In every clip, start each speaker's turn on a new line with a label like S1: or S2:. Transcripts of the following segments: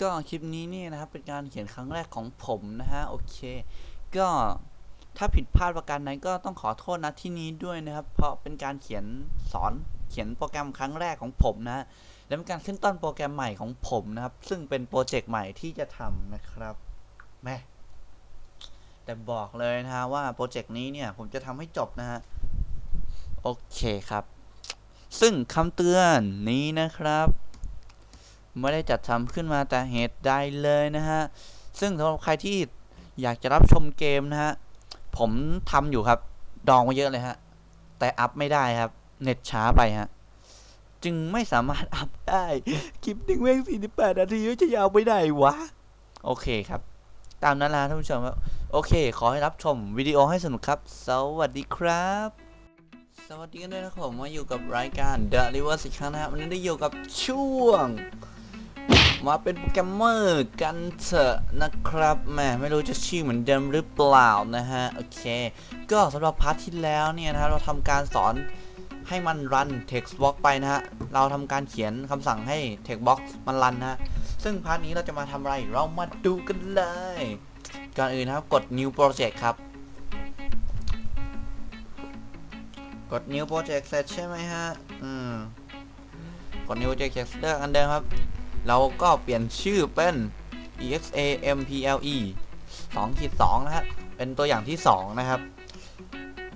S1: ก็คลิปนี้เนี่ยนะครับเป็นการเขียนครั้งแรกของผมนะฮะโอเค ก็ถ้าผิดพลาดประการใดก็ต้องขอโทษนะที่นี้ด้วยนะครับ เพราะเป็นการเขียนสอนเขียนโปรแกรมครั้งแรกของผมนะฮะและเป็นการขึ้นต้นโปรแกรมใหม่ของผมนะครับ ซึ่งเป็นโปรเจกต์ใหม่ที่จะทำนะครับแม่แต่บอกเลยนะฮะว่าโปรเจกต์นี้เนี่ยผมจะทำให้จบนะฮะโอเคครับ ซึ่งคำเตือนนี้นะครับ ไม่ได้จัดทำขึ้นมาแต่เหตุใดเลยนะฮะ ซึ่งสำหรับใครที่อยากจะรับชมเกมนะฮะ ผมทำอยู่ครับ ดองมาเยอะเลยฮะ แต่อัพไม่ได้ครับ เน็ตช้าไปฮะ จึงไม่สามารถอัพได้ คลิปหนึ่งเว้งสี่สิบแปดนาทีจะยาวไปไหนวะ โอเคครับ ตามนั้นละท่านผู้ชมครับโอเค ขอให้รับชมวิดีโอให้สนุกครับ สวัสดีครับ สวัสดีกันด้วยนะครับผมมาอยู่กับรายการ The r i v e r อีกครั้งนะครับ วันนี้ได้อยู่กับช่วง มาเป็นโปรแกรมเมอร์กันเถอะนะครับแหมไม่รู้จะชื่อเหมือนเดิมหรือเปล่านะฮะ โอเค ก็สำหรับพาร์ทที่แล้วเนี่ยนะครับเราทำการสอนให้มันรัน textbox ไปนะฮะ เราทำการเขียนคำสั่งให้ textbox มันรันนะฮะ ซึ่งพาร์ทนี้เราจะมาทำอะไร เรามาดูกันเลย ก่อนอื่นนะครับ กด new project ครับ กด new project เสร็จใช่ไหมฮะ อืม กด new project เลือกอันเดิมครับ เราก็เปลี่ยนชื่อเป็น example 2ขีด2นะฮะ เป็นตัวอย่างที่ 2 นะครับ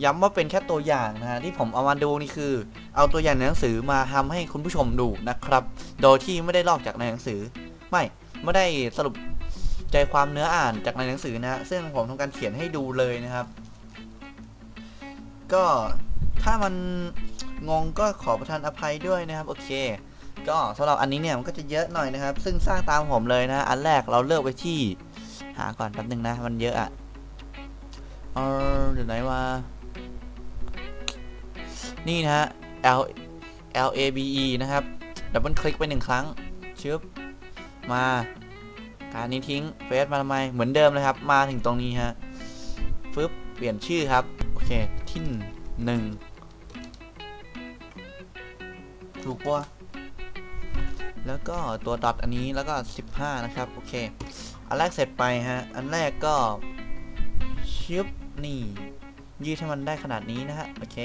S1: ย้ำว่าเป็นแค่ตัวอย่างนะฮะ ที่ผมเอามาดูนี่คือ เอาตัวอย่างในหนังสือมาทำให้คุณผู้ชมดูนะครับ โดยที่ไม่ได้ลอกจากในหนังสือ ไม่ ไม่ได้สรุปใจความเนื้ออ่านจากในหนังสือนะฮะซึ่งผมทำการเขียนให้ดูเลยนะครับ ก็ถ้ามันงงก็ขอประทานอภัยด้วยนะครับ โอเค ก็สำหรับอันนี้เนี่ยมันก็จะเยอะหน่อยนะครับ ซึ่งสร้างตามผมเลยนะ อันแรกเราเลือกไปที่ หาก่อนแป๊บนึงนะ มันเยอะอะเออเดี๋ยวไหนว่านี่นะฮะ L L A B E นะครับดับเบิลคลิกไปหนึ่งครั้งชึบมาการนี้ทิ้งเฟซมาทำไมเหมือนเดิมเลยครับ มาถึงตรงนี้ฮะฟึบเปลี่ยนชื่อครับ โอเค ที่หนึ่งถูกปะ แล้วก็ตัวดอทอันนี้แล้วก็ 15 นะครับ โอเค อันแรกเสร็จไปฮะ อันแรกก็ชิปนี่ยืดให้มันได้ขนาดนี้นะฮะ โอเค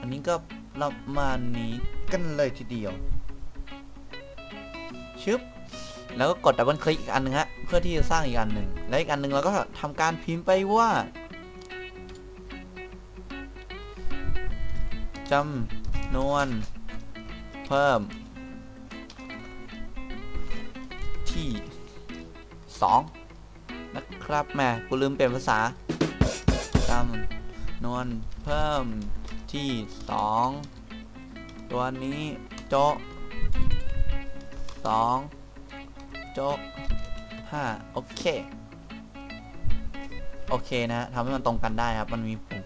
S1: อันนี้ก็ประมาณนี้กันเลยทีเดียวชึบแล้วก็กดดับเบิลคลิกอีกอันหนึงฮะ เพื่อที่จะสร้างอีกอันหนึ่งและอีกอันหนึ่งเราก็ทำการพิมพ์ไปว่าจำนวน เพิ่ม ที่ 2 นะครับแม่กูลืมเปลี่ยนภาษาจำนวนเพิ่มที่ 2 ตัวนี้โจ๊ะ2โจ๊ะ5โอเค โอเคนะทำให้มันตรงกันได้ครับ มันมีปุ่ม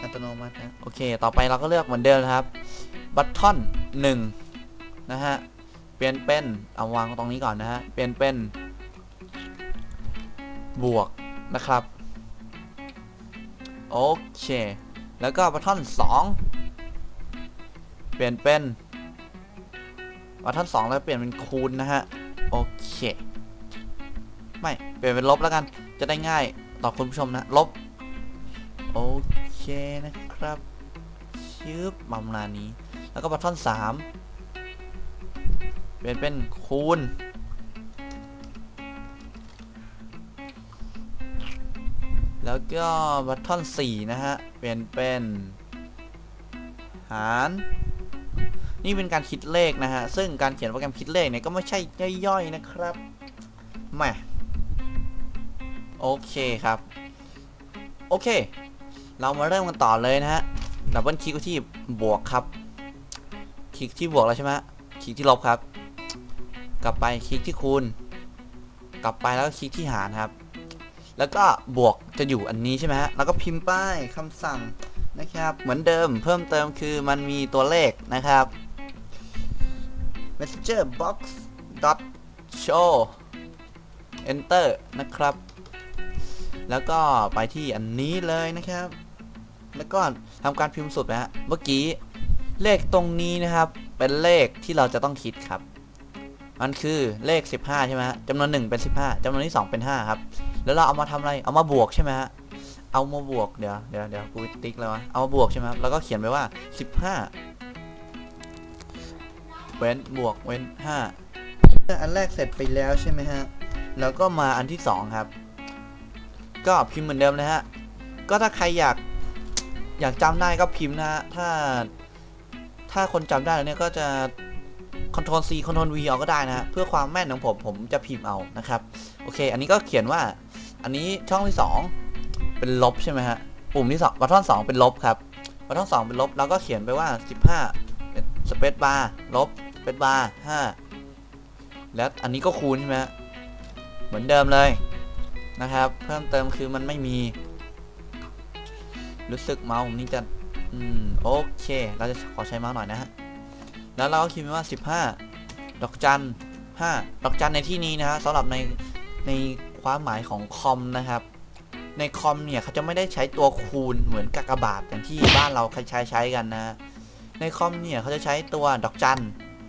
S1: อัตโนมัตินะ โอเค ต่อไปเราก็เลือกเหมือนเดิมนะครับ บัตทอน1นะฮะ เปลี่ยนเป็นเอาวางตรงนี้ก่อนนะฮะ เปลี่ยนเป็น บวกนะครับ โอเค แล้วก็บัตทอน2 เปลี่ยนเป็นบัตทอน2แล้วเปลี่ยนเป็นคูณนะฮะ โอเค ไม่ เปลี่ยนเป็นลบแล้วกัน จะได้ง่ายต่อคุณผู้ชมนะ ลบ โอเคนะครับชืบประมาณนี้ แล้วก็บัตทอน3 เปลี่ยนเป็นคูณแล้วก็บัตทอน4นะฮะ เปลี่ยนเป็นหาร นี่เป็นการคิดเลขนะฮะ ซึ่งการเขียนโปรแกรมคิดเลขเนี่ยก็ไม่ใช่ย่อยๆนะครับแหมโอเคครับ โอเค เรามาเริ่มกันต่อเลยนะฮะ ดับเบิลคลิกที่บวกครับ คลิกที่บวกแล้วใช่ไหมคลิกที่ลบครับ กลับไปคลิกที่คูณ กลับไปแล้วคลิกที่หารครับ แล้วก็บวกจะอยู่อันนี้ใช่ไหมฮะแล้วก็พิมพ์ป้ายคำสั่งนะครับ เหมือนเดิมเพิ่มเติมคือมันมีตัวเลขนะครับ messenger box dot show enter นะครับ แล้วก็ไปที่อันนี้เลยนะครับ แล้วก็ทำการพิมพ์สุดนะฮะเมื่อกี้เลขตรงนี้นะครับ เป็นเลขที่เราจะต้องคิดครับ มันคือเลข 15 ใช่ไหมฮะจำนวนหนึ่งเป็น 15จำนวนที่ 2 เป็น 5 ครับ แล้วเราเอามาทำอะไร เอามาบวกใช่ไหมฮะ เอามาบวก เดี๋ยวเดี๋ยวเดี๋ยวกูติ๊กเลยวะเอามาบวกใช่ไหมครับแล้วก็เขียนไปว่า 15 เว้นบวกเว้น 5 อันแรกเสร็จไปแล้วใช่ไหมฮะ แล้วก็มาอันที่ 2 ครับ ก็พิมพ์เหมือนเดิมเลยฮะ ก็ถ้าใครอยากอยากจำได้ก็พิมพ์นะฮะ ถ้า ถ้าคนจำได้แล้วเนี่ยก็จะ Ctrl C Ctrl V เอาก็ได้นะฮะเพื่อความแม่นของผมผมจะพิมพ์เอานะครับโอเค อันนี้ก็เขียนว่าอันนี้ช่องที่ 2 เป็นลบใช่ไหมฮะปุ่มที่2บัตทอน2เป็นลบครับบัตทอน2เป็นลบแล้วก็เขียนไปว่า 15เป็นสเปซบาร์ลบสเปซบาร์5แล้วอันนี้ก็คูณใช่ไหมฮะเหมือนเดิมเลยนะครับ เพิ่มเติมคือมันไม่มี รู้สึกเมาส์ผมนี่จะ อืม โอเค เราจะขอใช้เมาส์หน่อยนะฮะ แล้วเราก็คิดว่า 15 ดอกจัน 5 ดอกจันในที่นี้นะฮะสำหรับในในความหมายของคอมนะครับ ในคอมเนี่ยเขาจะไม่ได้ใช้ตัวคูณเหมือนกากบาทอย่างที่บ้านเราใช้ใช้กันนะในคอมเนี่ยเขาจะใช้ตัวดอกจัน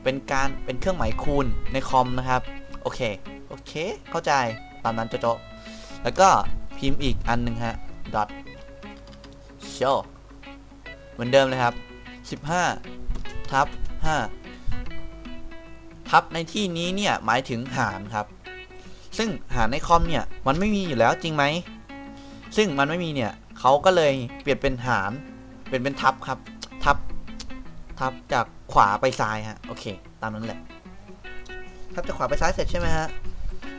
S1: เป็นการเป็นเครื่องหมายคูณในคอมนะครับโอเคโอเค เข้าใจตามนั้นโจโจแล้วก็พิมพ์อีกอันหนึ่งฮะ dot show เหมือนเดิมเลยครับ 15 ทับ 5ทับในที่นี้เนี่ยหมายถึงหารครับ ซึ่งหารในคอมเนี่ยมันไม่มีอยู่แล้วจริงไหม ซึ่งมันไม่มีเนี่ยเขาก็เลยเปลี่ยนเป็นหาร เปลี่ยนเป็นทับครับ ทับ ทับจากขวาไปซ้ายฮะโอเค ตามนั้นแหละ ทับจากขวาไปซ้ายเสร็จใช่ไหมฮะ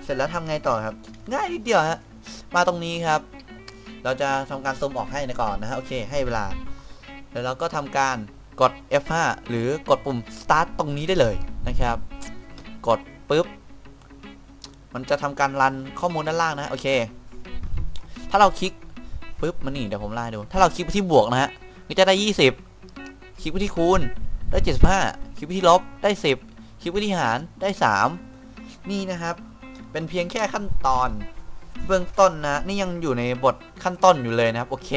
S1: เสร็จแล้วทำไงต่อครับ ง่ายนิดเดียวฮะมาตรงนี้ครับ เราจะทำการซูมออกให้ก่อนนะฮะโอเค ให้เวลาแล้วเราก็ทำการ กด F5 หรือกดปุ่ม start ตรงนี้ได้เลยนะครับ กดปุ๊บ มันจะทำการรันข้อมูลด้านล่างนะ โอเค ถ้าเราคลิกปุ๊บมันนี่เดี๋ยวผมไล่ดู ถ้าเราคลิกไปที่บวกนะฮะก็จะได้ 20 คลิกไปที่คูณได้ 75 คลิกไปที่ลบได้ 10 คลิกไปที่หารได้ 3 นี่นะครับ เป็นเพียงแค่ขั้นตอนเบื้องต้นนะนี่ยังอยู่ในบทขั้นต้นอยู่เลยนะครับ โอเค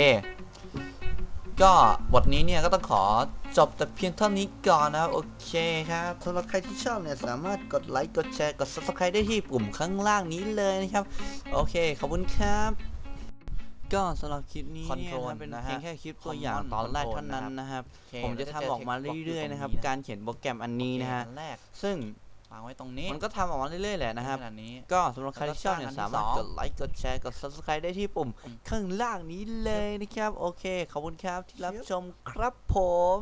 S1: ก็บทนี้เนี่ยก็ต้องขอ จบแต่เพียงเท่านี้ก่อนนะครับโอเคครับสำหรับใครที่ชอบเนี่ยสามารถกดไลค์กดแชร์กด subscribe ได้ที่ปุ่มข้างล่างนี้เลยนะครับ โอเค ขอบคุณครับก็สำหรับคลิปนี้เนี่ย
S2: Control
S1: นะเป็น
S2: นะฮะ
S1: เพียงแค่คลิปตัวอย่าง
S2: Command
S1: ตอนแรก
S2: Control
S1: เท่านั้นนะครับ
S2: โอเค
S1: ผมจะ
S2: แล้ว
S1: ทำออกมา
S2: เจ
S1: เรื่อยๆนะครับ
S2: ตง
S1: การเขียนโปรแกรมอันนี้นะฮะ
S2: โอเคอัแรก
S1: ซึ่ง
S2: วางไว้ตรงนี้
S1: มันก็ทำออกมาเรื่อยๆแหละนะครับ
S2: ขนาดนี้
S1: ก็สำหรับใครที่ชอบเนี่ย
S2: แล้วก็
S1: สามารถ
S2: อันที่
S1: ก
S2: สอง
S1: ดไลค์ กดแชร์ กด subscribe ได้ที่ปุ่มข้างล่างนี้เลยนะครับ โอเค ขอบคุณครับที่รับชมครับผม